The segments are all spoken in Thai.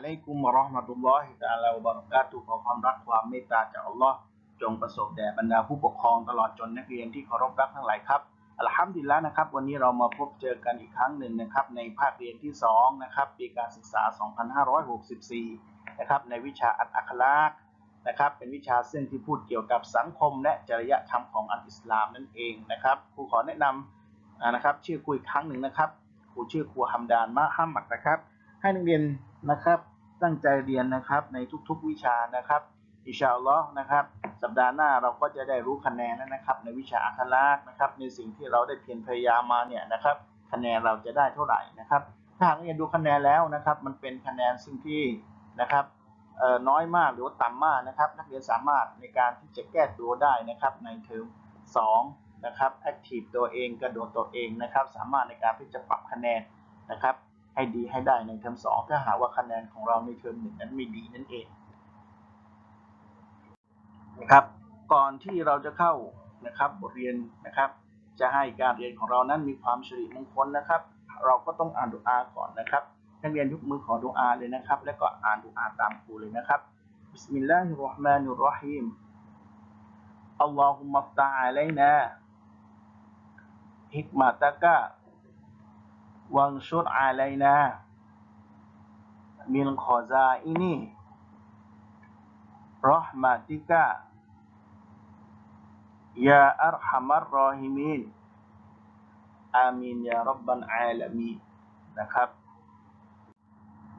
อะลัยกุมราะห์มะตุลลอฮิตาลาบะเราะกาตุขอความรักความเมตตาจากอัลลอฮ์จงประสบแด่บรรดาผู้ปกครองตลอดจนนักเรียนที่เคารพรักทั้งหลายครับอัลฮัมดุลิลละนะครับ วันนี้เรามาพบเจอกันอีกครั้งหนึ่งนะครับ ในภาคเรียนที่2นะครับปีการศึกษา 2564 นะครับในวิชาอัตอัคลากนะครับเป็นวิชาซึ่งที่พูดเกี่ยวกับสังคม และจริยธรรมของอัลอิสลามนั่นเองนะครับครูขอแนะนำนะครับชื่อครูอีกครั้งหนึ่งนะครับครูชื่อครูฮัมดานมะฮัมมัดนะครับ ให้นักเรียนนะครับ ตั้งใจเรียนนะครับในทุกๆวิชานะครับอิชาอัลลอฮ์นะครับ สัปดาห์หน้าเราก็จะได้รู้คะแนนแล้วนะครับ ในวิชาอัคลากนะครับ ในสิ่งที่เราได้เพียรพยายามมาเนี่ยนะครับ คะแนนเราจะได้เท่าไหร่นะครับ ถ้าหากเรียนดูคะแนนแล้วนะครับ มันเป็นคะแนนซึ่งที่นะครับเอ่อน้อยมากหรือว่าต่ำมากนะครับ นักเรียนสามารถในการที่จะแก้ตัวได้นะครับ ในเทอม2นะครับแอคทีฟตัวเองกระโดดตัวเองนะครับ สามารถในการที่จะปรับคะแนนนะครับ ให้ดีให้ได้ในเทอม2ถ้าหากว่าคะแนนของเราในเทอมหนึ่งนั้นไม่ดีนั่นเองนะครับก่อนที่เราจะเข้านะครับบทเรียนนะครับ จะให้การเรียนของเรานั้นมีความสิริมงคลนะครับ เราก็ต้องอ่านดุอาก่อนนะครับนักเรียนยกมือขอดุอาเลยนะครับ แล้วก็อ่านดุอาตามครูเลยนะครับบิสมิลลาฮิรราะห์มานิรราะฮีมอัลลอฮุมะฟตะอะลัยนาฮิกมะตะกะ วังชุรอะลัยนามินขอซาอินีรอห์มะติกะยาอัรฮัมัรรอฮิมีนอามีนยารับบันอาลามีนนะครับ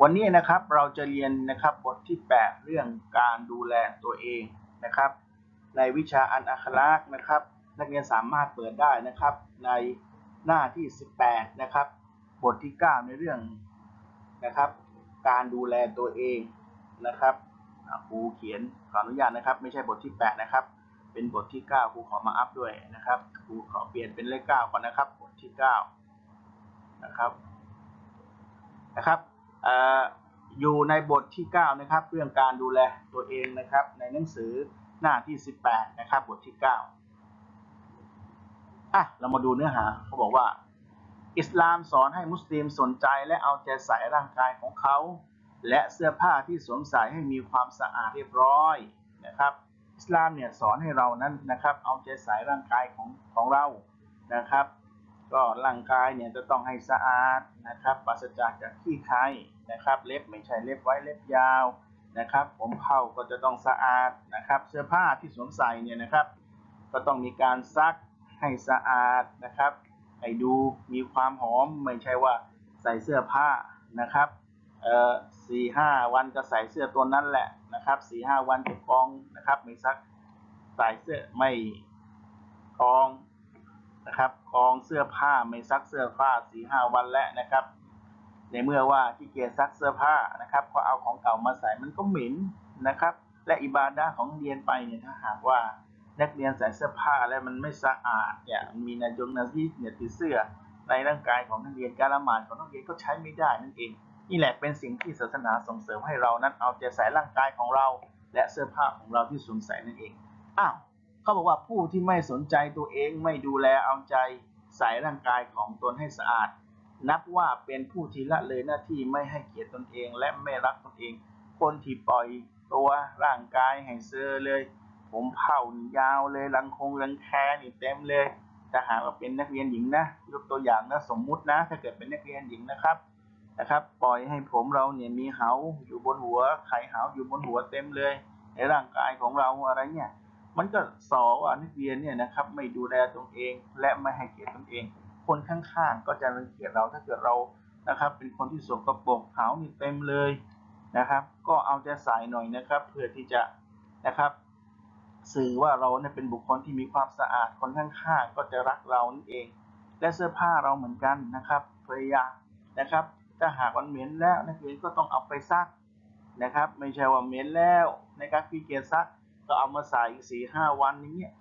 วันนี้นะครับเราจะเรียนนะครับบทที่ 8 เรื่องการดูแลตัวเองนะครับ ในวิชาอันอัคลากนะครับ นักเรียนสามารถเปิดได้นะครับในหน้าที่ 18 นะครับ บทที่9ในเรื่องนะครับ การดูแลตัวเองนะครับครูเขียนขออนุญาตนะครับ ไม่ใช่บทที่8นะครับ เป็นบทที่9ครูขอมาอัพด้วยนะครับครูขอเปลี่ยนเป็นเลข9ก่อนนะครับ บทที่9นะครับนะครับออยู่ในบทที่ 9 นะครับ เรื่องการดูแลตัวเองนะครับ ในหนังสือหน้าที่ 18 นะครับ บทที่ 9 อะ เรามาดูเนื้อหาเขาบอกว่า อิสลามสอนให้มุสลิมสนใจและเอาใจใส่ร่างกายของเขา และเสื้อผ้าที่สวมใส่ให้มีความสะอาดเรียบร้อยนะครับอิสลามเนี่ยสอนให้เรานั้นนะครับ เอาใจใส่ร่างกายของของเรานะครับ ก็ร่างกายเนี่ยจะต้องให้สะอาดนะครับปราศจากจากขี้ใครนะครับ เล็บไม่ใช่เล็บไว้เล็บยาวนะครับ ผมเผาก็จะต้องสะอาดนะครับ เสื้อผ้าที่สวมใส่เนี่ยนะครับ ก็ต้องมีการซักให้สะอาดนะครับ ให้ดูมีความหอมไม่ใช่ว่าใส่เสื้อผ้านะครับเอ่อสี่ห้าวันก็ใส่เสื้อตัวนั้นแหละนะครับสี่ห้าวันจะกองนะครับไม่ซักใส่เสื้อไม่กองนะครับกองเสื้อผ้าไม่ซักเสื้อผ้าสี่ห้าวันแล้วนะครับ ในเมื่อว่าที่เกียจซักเสื้อผ้านะครับก็เอาของเก่ามาใส่มันก็เหม็นนะครับ และอิบาดะของเรียนไปเนี่ยถ้าหากว่า นักเรียนใส่เสื้อผ้าแล้วมันไม่สะอาดเนี่ยมันมีนายงนาซีเนี่ยติดเสื้อในร่างกายของนักเรียนการละหมาดของนักเรียนก็ใช้ไม่ได้นั่นเอง นี่แหละเป็นสิ่งที่ศาสนาส่งเสริมให้เรานั้นเอาใจใส่ร่างกายของเรา และเสื้อผ้าของเราที่สวมใส่นั่นเองอ้าวเขาบอกว่าผู้ที่ไม่สนใจตัวเองไม่ดูแลเอาใจใส่ร่างกายของตนให้สะอาด นับว่าเป็นผู้ที่ละเลยหน้าที่ไม่ให้เกียรติตนเองและไม่รักตนเอง คนที่ปล่อยตัวร่างกายให้เซอเลย ผมเผายาวเลยรังคงรังแคนี่เต็มเลยถ้าหากว่าเป็นนักเรียนหญิงนะยกตัวอย่างนะสมมุตินะ ถ้าเกิดเป็นนักเรียนหญิงนะครับนะครับ ปล่อยให้ผมเราเนี่ยมีเหาอยู่บนหัวไข่เหาอยู่บนหัวเต็มเลย ในร่างกายของเราอะไรเนี่ย มันก็สอว่านักเรียนเนี่ยนะครับ ไม่ดูแลตนเอง และไม่ให้เกียรติตนเอง คนข้างๆก็จะรังเกียจเราถ้าเกิดเรานะครับ เป็นคนที่สวมกปรกเหานี่เต็มเลยนะครับ ก็เอาใจใส่หน่อยนะครับ เพื่อที่จะนะครับ สื่อว่าเราเนี่ยเป็นบุคคลที่มีความสะอาดคนข้างๆก็จะรักเรานั่นเอง และเสื้อผ้าเราเหมือนกันนะครับพยายามนะครับ ถ้าหากมันเหม็นแล้วนักเรียนก็ต้องเอาไปซักนะครับ ไม่ใช่ว่าเหม็นแล้วในการขี้เกียจซักก็เอามาใส่อีกสี่ห้าวันอย่างเงี้ย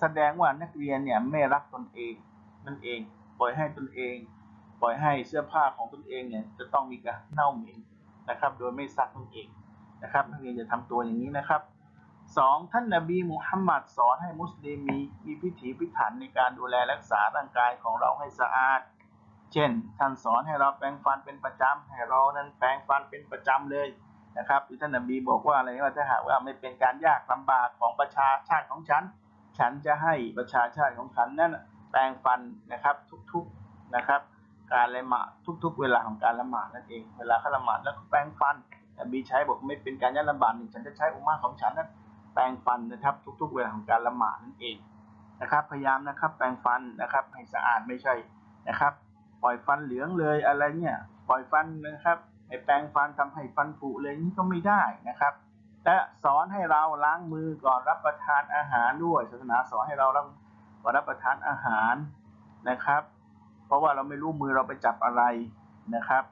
แสดงว่านักเรียนเนี่ยไม่รักตนเองนั่นเอง ปล่อยให้ตนเอง ปล่อยให้เสื้อผ้าของตนเองเนี่ยจะต้องมีการเน่าเหม็นนะครับ โดยไม่ซักตนเองนะครับ นักเรียนจะทำตัวอย่างนี้นะครับ สองท่านนบีมุฮัมมัดสอนให้มุสลิมมีมีพิถีพิถันในการดูแลรักษาร่างกายของเราให้สะอาด เช่น ท่านสอนให้เราแปรงฟันเป็นประจำให้เรานั้นแปรงฟันเป็นประจำเลยนะครับที่ท่านนบีบอกว่าอะไรว่าถ้าหากว่าไม่เป็นการยากลำบากของประชาชาติของฉัน ฉันจะให้ประชาชาติของฉันนั้นแปรงฟันนะครับทุกๆนะครับ การละหมาดทุก ๆ เวลาของการละหมาดนั่นเอง เวลาเขาละหมาดแล้วก็แปรงฟันนบีใช้บอกไม่เป็นการยากลำบากหนึ่งฉันจะใช้อุมาของฉันนั้น แปรงฟันนะครับ ทุกๆเวลาของการละหมาดนั่นเองนะครับ พยายามนะครับ แปรงฟันนะครับ ให้สะอาดไม่ใช่นะครับ ปล่อยฟันเหลืองเลยอะไรเนี่ย ปล่อยฟันนะครับให้แปรงฟันทำให้ฟันผุเลยนี่ก็ไม่ได้นะครับและสอนให้เราล้างมือก่อนรับประทานอาหารด้วยศาสนาสอนให้เราล้างก่อนรับประทานอาหารนะครับ เพราะว่าเราไม่รู้มือเราไปจับอะไรนะครับ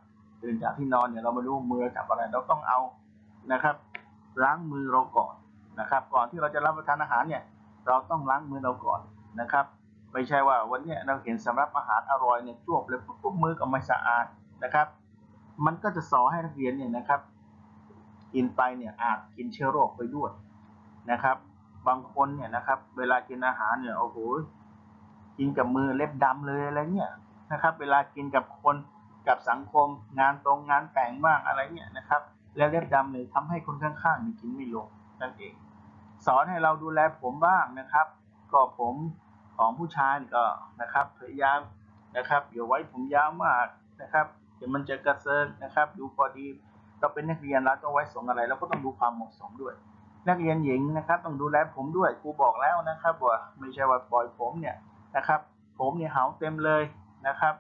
ตื่นจากที่นอนเนี่ยเราไม่รู้มือเราจับอะไร เราต้องเอานะครับ ล้างมือเราก่อน นะครับ ก่อนที่เราจะรับประทานอาหารเนี่ยเราต้องล้างมือเราก่อนนะครับ ไม่ใช่ว่าวันนี้เราเห็นสำรับอาหารอร่อยเนี่ยจวบเลยปุ๊บมือก็ไม่สะอาดนะครับ มันก็จะสอให้นักเรียนเนี่ยนะครับกินไปเนี่ยอาจกินเชื้อโรคไปด้วยนะครับ บางคนเนี่ยนะครับ เวลากินอาหารเนี่ยโอ้โหกินกับมือเล็บดำเลยอะไรเนี่ยนะครับ เวลากินกับคนกับสังคมงานตรงงานแต่งบ้างอะไรเนี่ยนะครับ แล้วเล็บดำเนี่ยทำให้คนข้างๆนี่กินไม่ลงนั่นเอง สอนให้เราดูแลผมบ้างนะครับ ก็ผมของผู้ชายก็นะครับพยายามนะครับอย่าไว้ผมยาวมากนะครับเดี๋ยวมันจะกระเซิงนะครับ ดูพอดีเราเป็นนักเรียนเราต้องไว้สงอะไรเราก็ต้องดูความเหมาะสมด้วย นักเรียนหญิงนะครับ ต้องดูแลผมด้วยครูบอกแล้วนะครับว่าไม่ใช่ว่าปล่อยผมเนี่ยนะครับ ผมเนี่ยหาวเต็มเลยนะครับ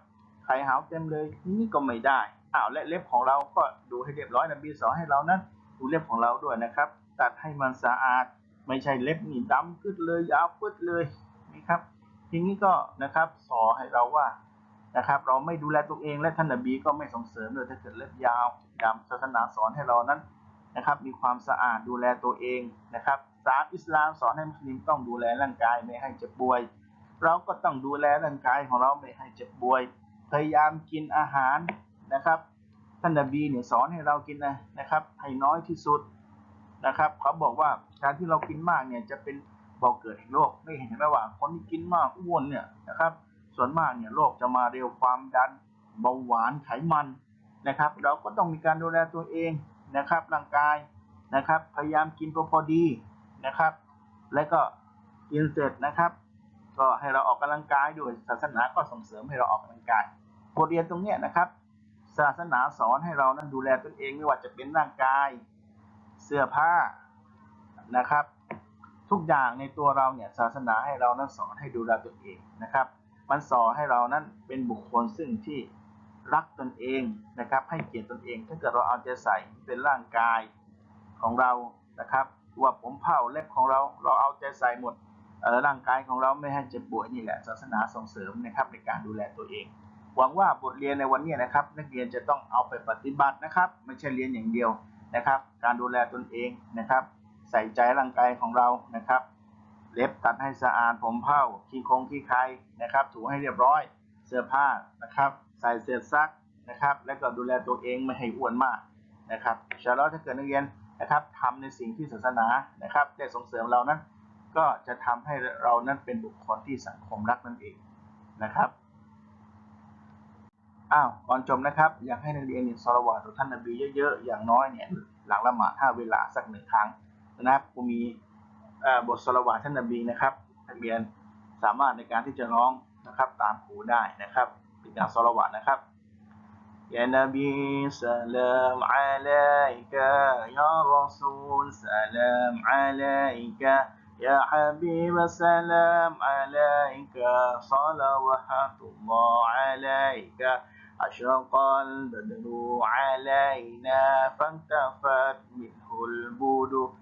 ไข่หาวเต็มเลยนี่ก็ไม่ได้อ้าวและเล็บของเราก็ดูให้เรียบร้อยนะบีสอนให้เรานั้นดูเล็บของเราด้วยนะครับ ตัดให้มันสะอาด ไม่ใช่เล็บนี่ดำขึ้นเลยยาวขึ้นเลยนี่ครับทีนี้ก็นะครับสอนให้เราว่านะครับ เราไม่ดูแลตัวเองและท่านนบีก็ไม่ส่งเสริมเลยถ้าเกิดเล็บยาวดำศาสนาสอนให้เรานั้นนะครับ มีความสะอาดดูแลตัวเองนะครับศาสตร์อิสลามสอนให้มุสลิมต้องดูแลร่างกายไม่ให้เจ็บป่วย เราก็ต้องดูแลร่างกายของเราไม่ให้เจ็บป่วย พยายามกินอาหารนะครับท่านนบีเนี่ยสอนให้เรากินนะนะครับให้น้อยที่สุด นะครับเขาบอกว่าการที่เรากินมากเนี่ยจะเป็นบอเกิดโรคไม่เห็นไหมว่าคนที่กินมากอ้วนเนี่ยนะครับ ส่วนมากเนี่ยโรคจะมาเร็วความดันเบาหวานไขมันนะครับ เราก็ต้องมีการดูแลตัวเองนะครับร่างกายนะครับ พยายามกินพอพอดีนะครับ และก็กินเสร็จนะครับ ก็ให้เราออกกำลังกายด้วยศาสนาก็ส่งเสริมให้เราออกกำลังกายบทเรียนตรงเนี้ยนะครับ ศาสนาสอนให้เรานั้นดูแลตนเองไม่ว่าจะเป็นร่างกาย สื้อผ้านะครับ ทุกอย่างในตัวเราเนี่ยศาสนาให้เรานั้นสอนให้ดูแลตนเองนะครับ มันสอนให้เรานั้นเป็นบุคคลซึ่งที่รักตนเองนะครับ ให้เกียรติตนเองถ้าเกิดเราเอาใจใส่เป็นร่างกายของเรานะครับว่าผมเผาเล็บของเราเราเอาใจใส่หมดร่างกายของเราไม่ให้เจ็บป่วยนี่แหละศาสนาส่งเสริมนะครับในการดูแลตัวเอง หวังว่าบทเรียนในวันนี้นะครับ นักเรียนจะต้องเอาไปปฏิบัตินะครับ ไม่ใช่เรียนอย่างเดียว นะครับ การดูแลตนเองนะครับ ใส่ใจร่างกายของเรานะครับ เล็บตัดให้สะอาดผมเผ้าขี้คงขี้ใครนะครับ ถูให้เรียบร้อยเสื้อผ้านะครับ ใส่เสื้อซักนะครับ แล้วก็ดูแลตัวเองไม่ให้อ้วนมากนะครับชาลอถ้าเกิดนักเรียนนะครับทำในสิ่งที่ศาสนานะครับได้ส่งเสริมเรานั้น ก็จะทำให้เรานั้นเป็นบุคคลที่สังคมรักนั่นเองนะครับอ้าวก่อนจบนะครับ อยากให้นักเรียนเนี่ยสละวาตต่อท่านนบีเยอะๆอย่างน้อยเนี่ย หลังละหมาดห้าเวลาสักหนึ่งครั้งนะครับผมมีเอ่อบทสละวาตท่านนบีนะครับนักเรียนสามารถในการที่จะร้องนะครับตามครูได้นะครับเป็นการสละวาตนะครับ يا نبي سلام عليك يا رسول سلام عليك يا حبيب سلام عليك صلوات الله عليك أشرق البدر علينا فانتفت منه البدور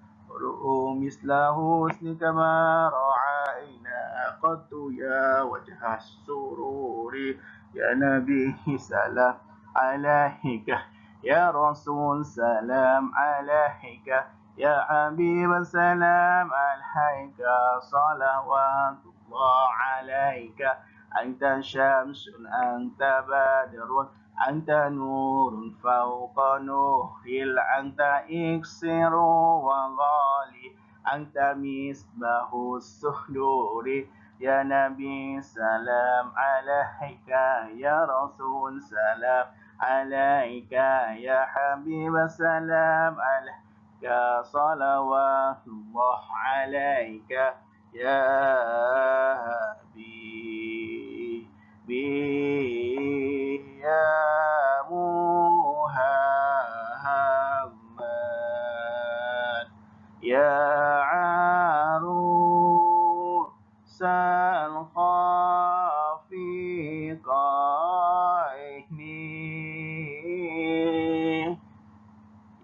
مثله حسنك ما رعينا قد يا وجه السرور. يا نبي سلام عليك. يا رسول سلام عليك. يا حبيب سلام عليك. صلوات أنت شمس أنت بدر أنت نور فوق نور أنت إكسر وغالي أنت مصباح السحور يا نبي سلام عليك يا رسول سلام عليك يا حبيب سلام عليك. صلوات الله عليك يا حبيبي يا محمد يا عروس الخافقين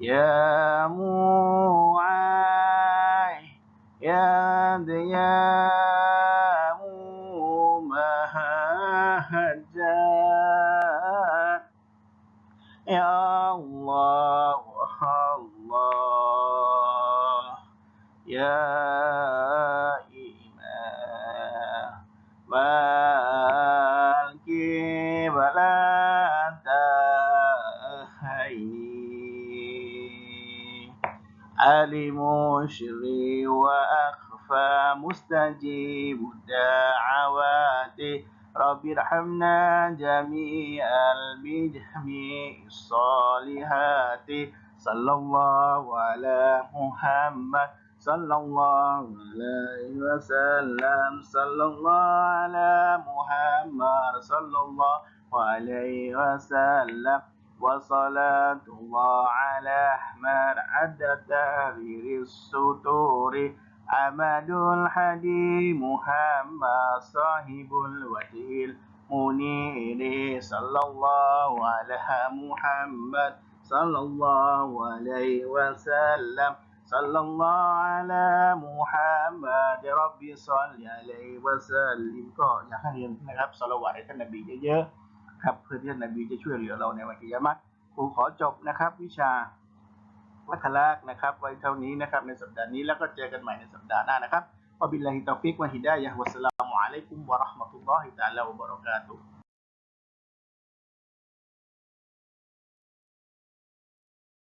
يا معاي يا ديا الله الله. يا إمام الكبلة هيني علم شري وأخفى مستجيب الدعوات رب ارحمنا جميعا بجميع الصالحات. صلى الله على محمد صلى الله عليه وسلم. صلى الله على محمد صلى الله عليه وسلم. وصلاة الله على أحمد عدد تغيير السطور أمد الحدي محمد صاحب الوجه المنير صلى الله على محمد صلى الله عليه وسلم صلى الله على محمد ربي صل عليه وسلم ก็อยากให้เรียนนะครับสละวะให้ท่านนบีเยอะๆครับเพื่อที่ท่านนบีจะช่วยเหลือเราในวันกิยามะห์ครูขอจบนะครับ วิชา วัฒลักษณ์นะครับ ไว้เท่านี้นะครับในสัปดาห์นี้แล้วก็เจอกันใหม่ในสัปดาห์หน้านะครับวบิลลาฮิตอฟิกวะฮิดายะฮ์วัสสลามุอะลัยกุมวะเราะห์มะตุลลอฮิตะอาลาวะบะเราะกาตุฮ์